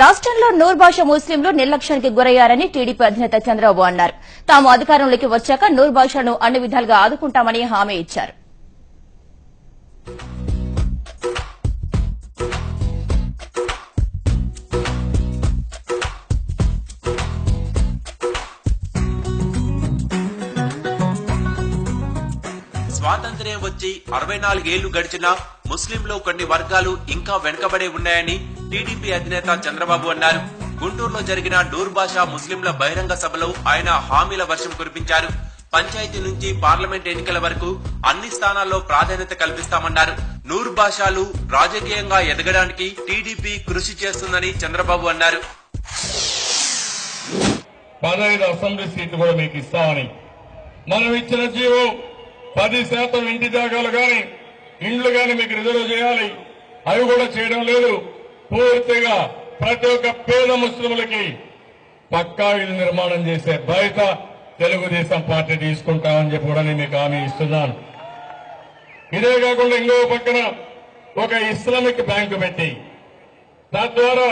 రాష్ట్రంలో నూర్ భాష ముస్లింలు నిర్లక్ష్యానికి గురయ్యారని టీడీపీ అధినేత చంద్రబాబు అన్నారు. తాము అధికారంలోకి వచ్చాక నూర్ భాషను అన్ని విధాలుగా ఆదుకుంటామని హామీ ఇచ్చారు. స్వాతంత్ర్యం వచ్చి అరవై నాలుగేళ్ళు గడిచినా ముస్లింలు కొన్ని వర్గాలు ఇంకా వెనుకబడే ఉన్నాయని టీడీపీ అధినేత చంద్రబాబు అన్నారు. గుంటూరులో జరిగిన నూర్ ముస్లింల బహిరంగ సభలో ఆయన హామీల వర్షం కురిపించారు. పంచాయతీ నుంచి పార్లమెంట్ ఎన్నికల వరకు అన్ని స్థానాల్లో ప్రాధాన్యత కల్పిస్తామన్నారు. నూర్ భాషాలు రాజకీయంగా ఎదగడానికి టీడీపీ కృషి చేస్తుందని చంద్రబాబు అన్నారు. పదహైదు అసెంబ్లీ సీట్లు కూడా మీకు ఇస్తామని. మనం ఇచ్చిన జీవో పది శాతం ఇంటి జాగాలు గాని ఇండ్లు గాని మీకు రిజర్వ్ చేయాలి. అవి కూడా చేయడం లేదు. పూర్తిగా ప్రతి ఒక్క పేద ముస్లింలకి పక్కా ఇల్లు నిర్మాణం చేసే బయట తెలుగుదేశం పార్టీ తీసుకుంటామని చెప్పి కూడా నేను మీకు హామీ ఇస్తున్నాను. ఇదే కాకుండా ఇంకో పక్కన ఒక ఇస్లామిక్ బ్యాంకు పెట్టి తద్వారా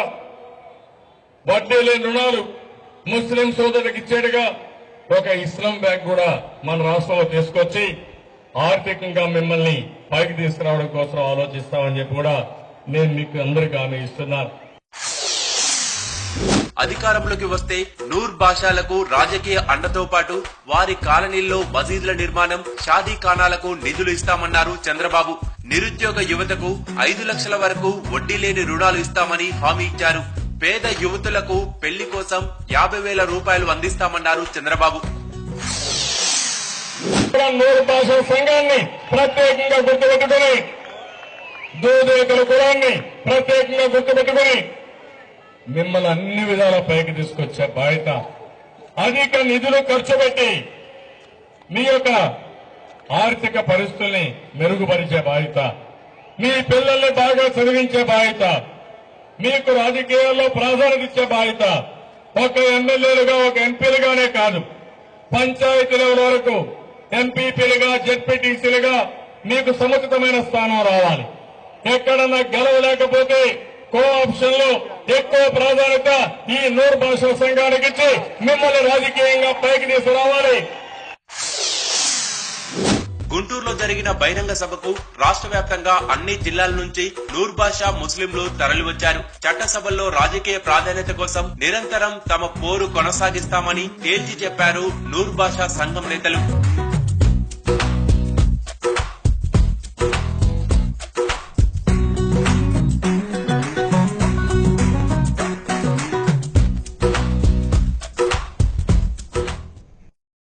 వడ్డీ లేని రుణాలు ముస్లిం సోదరులకు ఇచ్చేట్టుగా ఒక ఇస్లాం బ్యాంక్ కూడా మన రాష్ట్రంలో తీసుకొచ్చి ఆర్థికంగా మిమ్మల్ని పైకి తీసుకురావడం కోసం ఆలోచిస్తామని చెప్పి కూడా నేను మీకు అందరికీ హామీ ఇస్తున్నాను. అధికారంలోకి వస్తే నూర్ భాషాలకు రాజకీయ అండతో పాటు వారి కాలనీల్లో మసీదుల నిర్మాణం షాదీ ఖానాలకు నిధులు ఇస్తామన్నారు చంద్రబాబు. నిరుద్యోగ యువతకు ఐదు లక్షల వరకు వడ్డీ లేని రుణాలు ఇస్తామని హామీ ఇచ్చారు. పేద యువతులకు పెళ్ళి కోసం యాభై వేల రూపాయలు అందిస్తామన్నారు చంద్రబాబు. సంఘాన్ని ప్రత్యేకంగా గుర్తుపెట్టుకుని దూదేతల కులాన్ని ప్రత్యేకంగా గుర్తుపెట్టుకుని. మిమ్మల్ని అన్ని విధాల పైకి తీసుకొచ్చే బాధ్యత అధిక నిధులు ఖర్చు పెట్టి మీ యొక్క ఆర్థిక పరిస్థితుల్ని మెరుగుపరిచే బాధ్యత మీ పిల్లల్ని బాగా చదివించే బాధ్యత మీకు రాజకీయాల్లో ప్రాధాన్యత ఇచ్చే బాధ్యత ఒక ఎమ్మెల్యేలుగా ఒక ఎంపీలుగానే కాదు పంచాయతీ లెవెల్ వరకు ఎంపీపీలుగా జెడ్పీటీసీలుగా మీకు సముచితమైన స్థానం రావాలి. ఎక్కడన్నా గెలవలేకపోతే కో ఆప్షన్లో ఎక్కువ ప్రాధాన్యత ఈ నూరు భాషల సంఘానికి ఇచ్చి మిమ్మల్ని రాజకీయంగా పైకి తీసుకురావాలి. గుంటూరులో జరిగిన బహిరంగ సభకు రాష్ట్ర వ్యాప్తంగా అన్ని జిల్లాల నుంచి నూర్ బాషా ముస్లింలు తరలివచ్చారు. చట్టసభల్లో రాజకీయ ప్రాధాన్యత కోసం నిరంతరం తమ పోరు కొనసాగిస్తామని తేల్చి చెప్పారు నూర్ బాషా సంఘం నేతలు.